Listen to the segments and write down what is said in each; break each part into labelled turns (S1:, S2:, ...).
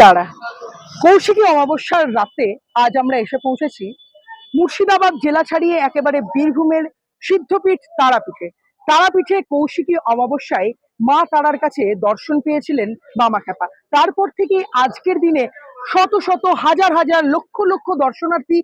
S1: তারা কৌশিকী অমাবস্যার রাতে আজ আমরা এসে পৌঁছেছি মুর্শিদাবাদ জেলা ছাড়িয়ে একেবারে বীরভূমের সিদ্ধপীঠ তারাপীঠে। তারাপীঠে কৌশিকী অমাবস্যায় মা তারার কাছে দর্শন পেয়েছিলেন মামা খ্যাপা। তারপর থেকে আজকের দিনে শত শত হাজার হাজার লক্ষ লক্ষ দর্শনার্থী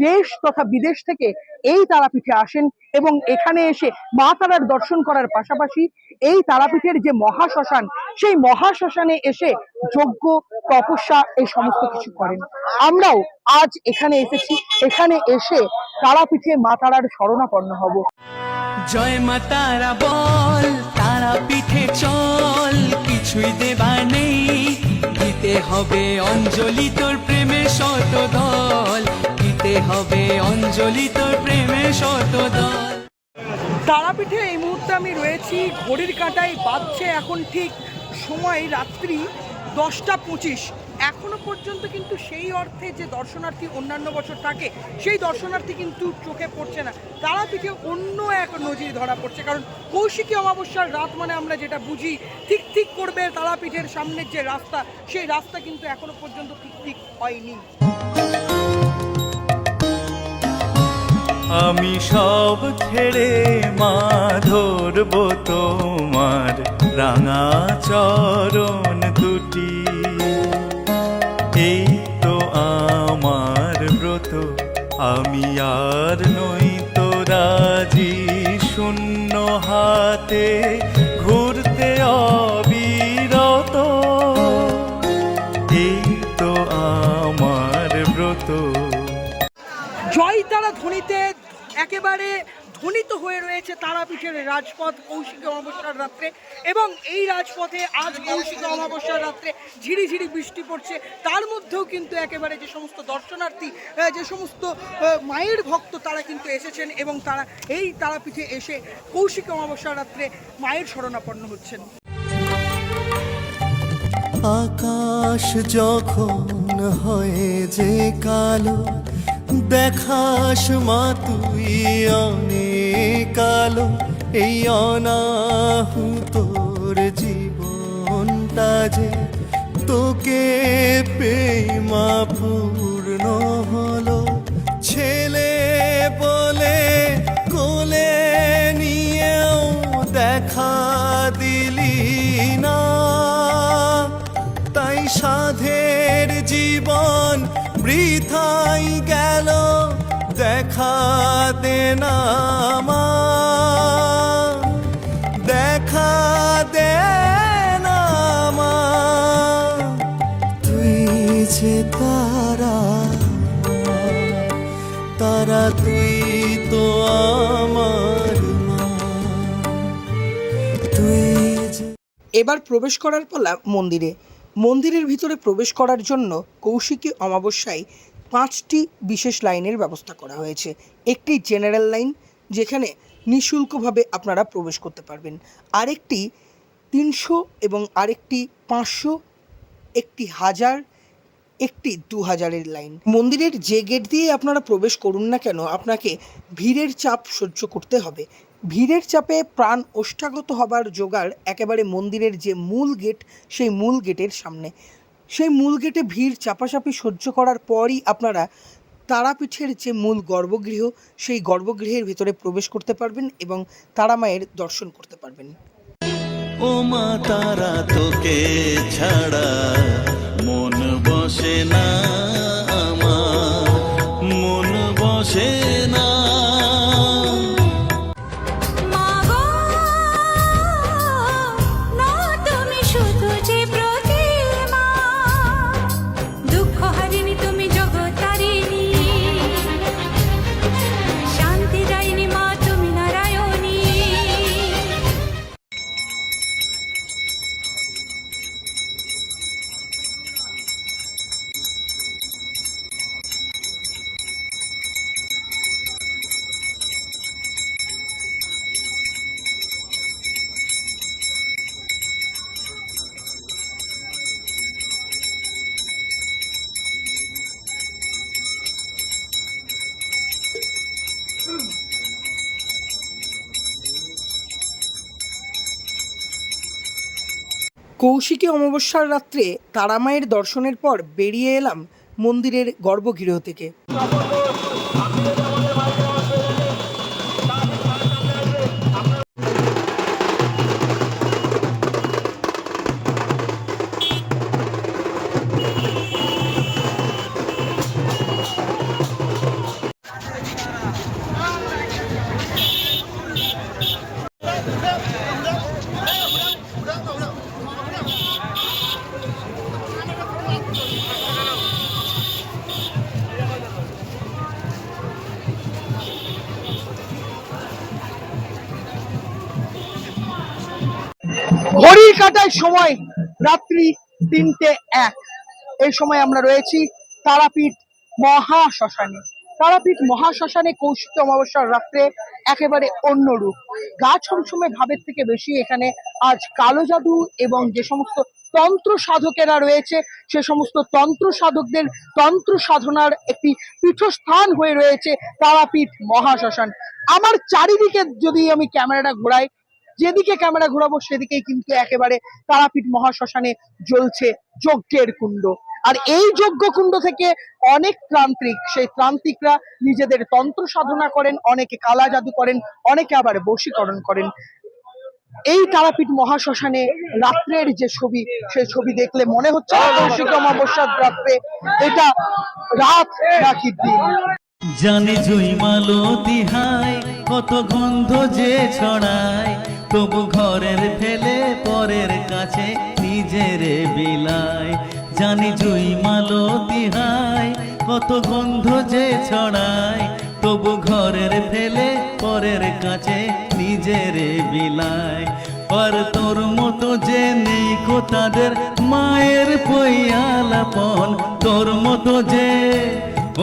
S1: দেশ তথা বিদেশ থেকে এই তারাপীঠে আসেন এবং এখানে এসে মা তারার দর্শন করার পাশাপাশি এই তারাপীঠের যে মহাশ্মশান, সেই মহাশ্মশানে এসে যজ্ঞ, তপস্যা এই সমস্ত কিছু করেন। আমরাও আজ এখানে এসেছি। এখানে এসে তারাপীঠে মা তারার শরণাপন্ন হব।
S2: জয় মা তারা বল তারা পিঠে চল, কিছুই দেবার নেই। দিতে হবে অঞ্জলি তোর প্রেমে। অঞ্জলি তোর প্রেমে শত দল
S1: তারাপীঠে এই মুহূর্তে আমি রয়েছি, ঘড়ির কাঁটায় বাজছে এখন ঠিক সময় রাত্রি দশটা পঁচিশ। এখনও পর্যন্ত কিন্তু সেই অর্থে যে দর্শনার্থী অন্যান্য বছর থাকে, সেই দর্শনার্থী কিন্তু চোখে পড়ছে না। তারা তারাপীঠে অন্য এক নজির ধরা পড়ছে, কারণ কৌশিকী অমাবস্যার রাত মানে আমরা যেটা বুঝি, ঠিক ঠিক করবে তারাপীঠের সামনের যে রাস্তা, সেই রাস্তা কিন্তু এখনও পর্যন্ত ঠিক ঠিক হয়নি।
S3: আমি সব ছেড়ে মা ধরব তোমার রাঙা চরণ দুটি। এই তো আমার ব্রত, আমি আর নই তো রাজি শূন্য হাতে।
S1: একেবারে ধ্বনিত হয়ে রয়েছে তারাপীঠের রাজপথ কৌশিক অমাবস্যার রাত্রে। এবং এই রাজপথে আজ কৌশিক অমাবস্যার রাত্রে ঝিরি ঝিরি বৃষ্টি পড়ছে। তার মধ্যেও কিন্তু একেবারে যে সমস্ত দর্শনার্থী যে সমস্ত মায়ের ভক্ত তারা কিন্তু এসেছেন এবং তারা এই তারাপীঠে এসে কৌশিক অমাবস্যার রাত্রে মায়ের শরণাপন্ন হচ্ছেন।
S4: আকাশ যখন হয়ে যে কালো দেখাস মা, তুই অনেক আলো, এই অনাহুতোর জীবনটা যে তোকে পেয়ে মা পূর্ণ হলো। ছেলে বলে কোলে নিয়েও দেখা দিলি না। তাই সাধের জীবন বৃথাই গেল, দেখা দে না দেখা দে না তুই যে তারা তারা তুই তো আমার
S1: এবার প্রবেশ করার পালা মন্দিরে। মন্দিরের ভিতরে প্রবেশ করার জন্য কৌশিকী অমাবস্যায় পাঁচটি বিশেষ লাইনের ব্যবস্থা করা হয়েছে। একটি জেনারেল লাইন, যেখানে নিঃশুল্কভাবে আপনারা প্রবেশ করতে পারবেন। আরেকটি তিনশো এবং আরেকটি পাঁচশো, একটি হাজার, একটি দু হাজারের লাইন। মন্দিরের যে গেট দিয়ে আপনারা প্রবেশ করুন না কেন, আপনাকে ভিড়ের চাপ সহ্য করতে হবে। ভিড়ের চাপে প্রাণ ওষ্ঠাগত হবার জোগাড় একেবারে মন্দিরের যে মূল গেট, সেই মূল গেটের সামনে। সেই মূল গেটে ভিড় চাপাচাপি সহ্য করার পরই আপনারা তারাপীঠের যে মূল গর্ভগৃহ, সেই গর্ভগৃহের ভিতরে প্রবেশ করতে পারবেন এবং তারা মায়ের দর্শন করতে পারবেন।
S3: ও মা, তারা তোকে ছাড়া মন বসে না।
S1: কৌশিকী অমাবস্যার রাত্রে তারামায়ের দর্শনের পর বেরিয়ে এলাম মন্দিরের গর্ভগৃহ থেকে। ঘড়ির কাটায় সময় রাত্রি তিনটে এক। এই সময় আমরা রয়েছি তারাপীঠ মহা শ্মশানে তারাপীঠ মহা শ্মশানে কৌশিক অমাবস্যার রাত্রে একেবারে অন্য রূপ। গা ছমছমে ভাবের থেকে বেশি এখানে আজ কালো জাদু এবং যে সমস্ত তন্ত্র সাধকেরা রয়েছে, সে সমস্ত তন্ত্র সাধকদের তন্ত্র সাধনার একটি পীঠস্থান হয়ে রয়েছে তারাপীঠ মহা শ্মশান আমার চারিদিকে যদি আমি ক্যামেরাটা ঘোরাই যেদিকে ক্যামেরা ঘোরাবো, সেদিকেই কিন্তু একেবারে তারাপীঠ মহাশ্মশানে জ্বলছে যজ্ঞের কুণ্ড। আর এই যজ্ঞ কুণ্ড থেকে অনেক তান্ত্রিক সেই তান্ত্রিকরা নিজেদের তন্ত্র সাধনা করেন, অনেকে কালা জাদু করেন, অনেকে আবার বশীকরণ করেন। এই তারাপীঠ মহাশ্মশানে রাত্রের যে ছবি, সেই ছবি দেখলে মনে হচ্ছে না কৌশিক অমাবস্যার রাত্রে, এটা রাত নাকি দিন।
S3: জানি জুই মালো তিহাই কত গন্ধ যে ছড়ায়। তবু ঘরের ফেলে পরের কাছে নিজের বিলায় জানি জুই মালো তিহাই, কত গন্ধ যে ছড়ায়। তবু ঘরের ফেলে পরের কাছে নিজের বিলায় পর তোর মতো যে নেই কো তাদের মায়ের পইয়ালাপন তোর মতো যে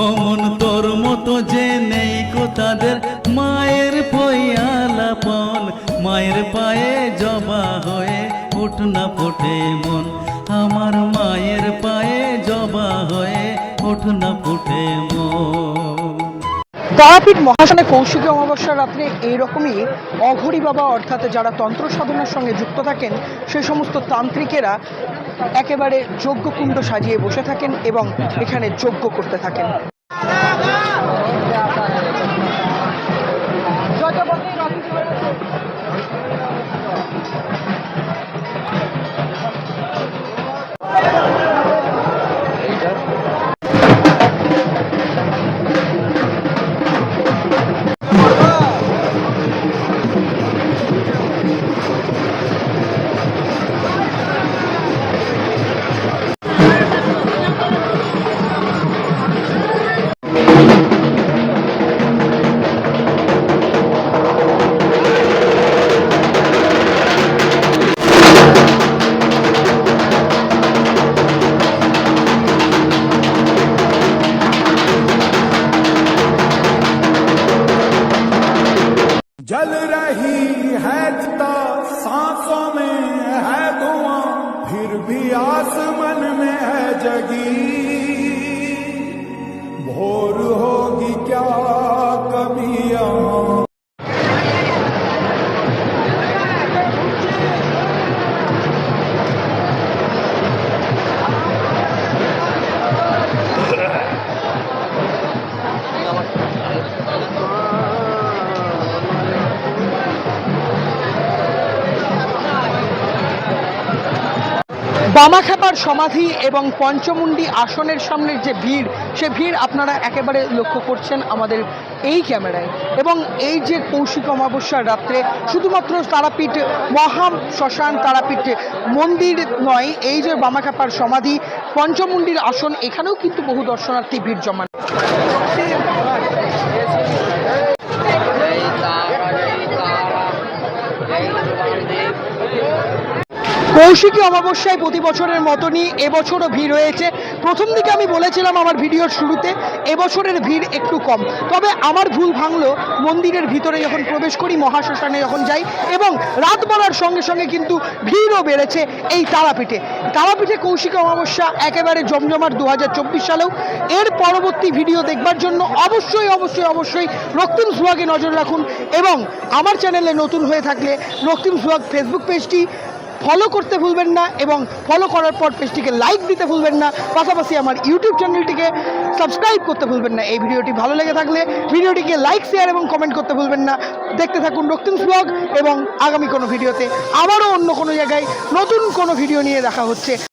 S3: অমন তোর মতো যে নেই কো তাদের মায়ের পইয়ালাপন মায়ের পায়ে জবা হয়ে উঠ না ফোটে মন। আমার মায়ের পায়ে জবা হয়ে উঠ না ফোটে মন।
S1: তারাপীঠ মহাশানে কৌশিকী অমাবস্যার রাত্রে এইরকমই অঘরী বাবা অর্থাৎ যারা তন্ত্র সাধনার সঙ্গে যুক্ত থাকেন, সে সমস্ত তান্ত্রিকেরা একেবারে যজ্ঞকুণ্ড সাজিয়ে বসে থাকেন এবং এখানে যজ্ঞ করতে থাকেন।
S5: जल रही है चिता, सांसों में है धुआँ, फिर भी आसमन में है जगी। भोर होगी क्या कभी?
S1: বামাখ্যাপার সমাধি এবং পঞ্চমুণ্ডি আসনের সামনের যে ভিড়, সে ভিড় আপনারা একেবারে লক্ষ্য করছেন আমাদের এই ক্যামেরায়। এবং এই যে কৌশিক অমাবস্যার রাত্রে শুধুমাত্র তারাপীঠ মহা শ্মশান তারাপীঠ মন্দির নয়, এই যে বামাখ্যাপার সমাধি পঞ্চমুণ্ডির আসন, এখানেও কিন্তু বহু দর্শনার্থী ভিড় জমান কৌশিকী অমাবস্যায় প্রতি বছরের মতনই এবছরও ভিড় হয়েছে। প্রথম দিকে আমি বলেছিলাম আমার ভিডিওর শুরুতে, এবছরের ভিড় একটু কম। তবে আমার ভুল ভাঙলো, মন্দিরের ভিতরে যখন প্রবেশ করি, মহাশ্মশানে যখন যাই এবং রাত বাড়ার সঙ্গে সঙ্গে কিন্তু ভিড়ও বেড়েছে এই তারাপীঠে। তারাপীঠে কৌশিক অমাবস্যা একেবারে জমজমাট দু হাজার চব্বিশ সালেও। এর পরবর্তী ভিডিও দেখবার জন্য অবশ্যই অবশ্যই অবশ্যই রক্তিম সুহাগে নজর রাখুন এবং আমার চ্যানেলে নতুন হয়ে থাকলে রক্তিম সুহাগ ফেসবুক পেজটি ফলো করতে ভুলবেন না এবং ফলো করার পর পেজটিকে লাইক দিতে ভুলবেন না। পাশাপাশি আমার ইউটিউব চ্যানেলটিকে সাবস্ক্রাইব করতে ভুলবেন না। এই ভিডিওটি ভালো লেগে থাকলে ভিডিওটিকে লাইক শেয়ার এবং কমেন্ট করতে ভুলবেন না। দেখতে থাকুন রক্তিম ব্লগ এবং আগামী কোনো ভিডিওতে আবারও অন্য কোনো জায়গায় নতুন কোনো ভিডিও নিয়ে দেখা হচ্ছে।